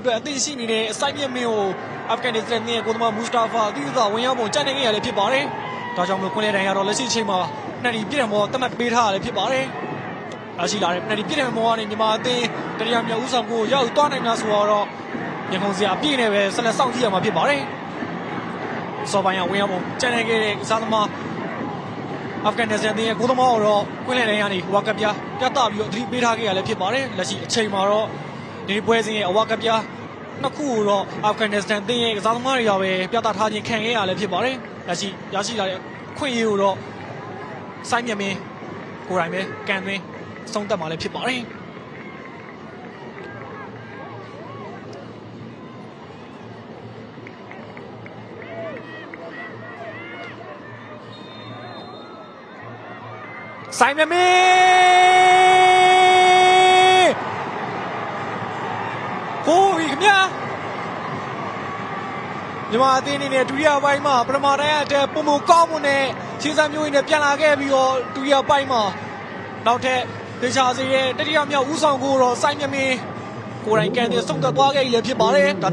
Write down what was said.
အတွက်အသင့်ရှိနေတဲ့အစိုက်မြင့်မင်းကိုအာဖဂန်နစ္စတန်ရဲ့ကိုသမားမူစတာဖာအသီးသဝင်ရောက်ပုံကြံ့နေခဲ့ရလည်းဖြစ်ပါတယ်။ဒါကြောင့်မလို့ကွန်လေတိုင်ကတော့လက်ရှိချိန်မှာနှစ်ဒီပြည့်တယ်မောတတ်မှတ်ပေးထားရလည်းဖြစ်ပါတယ်။အရှိလာတဲ့နှစ်ဒီပြည့်တယ်မောကနေမြန်မာအသင်းတရားမြောက်ဦးဆောင်ကိုရောက်သွားနိုင်တာဆိုတော့ရန်ကုန်စရာအပြည့်နဲ့ပဲဆက်လက်စောင့်ကြည့်ရမှာဖြစ်ပါတယ်။စောပိုင်းကဝင်ရောက်ပုံကြံ့နေခဲ့တဲ့ကစားသမားအာဖဂန်နစ္စတန်ရဲ့ကိုသမားကိုတော့ကွင်းလယ်တိုင်းကနေဝါကပြားပြတ်ပြီးတော့သတိပေးထားခဲ့ရလည်းဖြစ်ပါတယ်လက်ရှိအချိန်မှာတော့ ဒီပွဲစဉ်ရဲ့အဝါကပြားနှစ်ခုကိုတော့အာဖဂန်နစ္စတန်တင်းရဲ့ကစားသမားတွေကပဲပြသထားခြင်းခံခဲ့ရလည်းဖြစ်ပါတယ်လက်ရှိရရှိလာတဲ့ခွင့်ရကိုတော့စိုင်းမြမင်းကိုယ်တိုင်ပဲကန်သွင်းဆုံးသက်မှာလည်းဖြစ်ပါတယ်ဆိုင်မမင်း ခင်ဗျာမြန်မာအသင်းအနေနဲ့ဒုတိယပိုင်းမှာပထမတိုင်းအတက်ပုံမကောင်းမှုနဲ့ခြေစမ်းမျိုးရင်းနဲ့ပြန်လာခဲ့ပြီးတော့ဒုတိယပိုင်းမှာနောက်ထပ်ဒေချာစီရဲ့တတိယမြောက်ဦးဆောင်ကိုတော့စိုင်းမမင်းကိုယ်တိုင်ကန်တဲ့ဆုံးသက်သွားခဲ့ရည်လည်းဖြစ်ပါတယ်ဒါကြောင့်